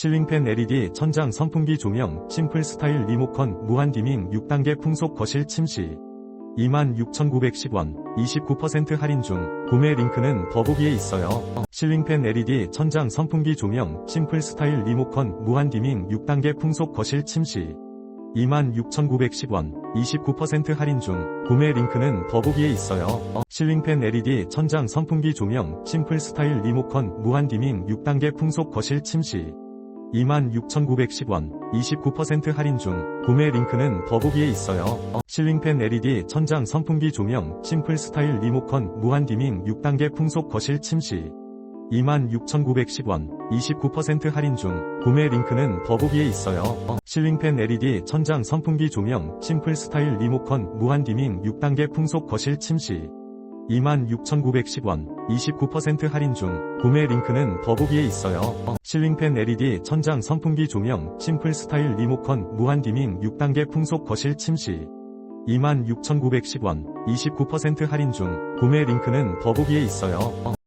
실링팬 LED 천장 선풍기 조명 심플 스타일 리모컨 무한 디밍 6단계 풍속 거실 침시 26,910원 29% 할인 중. 구매 링크는 더보기에 있어요. 실링팬 LED 천장 선풍기 조명 심플 스타일 리모컨 무한 디밍 6단계 풍속 거실 침시 26,910원 29% 할인 중. 구매 링크는 더보기에 있어요. 실링팬 LED 천장 선풍기 조명 심플 스타일 리모컨 무한 디밍 6단계 풍속 거실 침시 26,910원 29% 할인 중 구매 링크는 더보기에 있어요. 실링팬 LED 천장 선풍기 조명 심플 스타일 리모컨 무한 디밍 6단계 풍속 거실 침시 26,910원 29% 할인 중 구매 링크는 더보기에 있어요. 실링팬 LED 천장 선풍기 조명 심플 스타일 리모컨 무한 디밍 6단계 풍속 거실 침시 26,910원 29% 할인 중 구매 링크는 더보기에 있어요. 실링팬 LED 천장 선풍기 조명 심플 스타일 리모컨 무한 디밍 6단계 풍속 거실 침시 26,910원 29% 할인 중 구매 링크는 더보기에 있어요.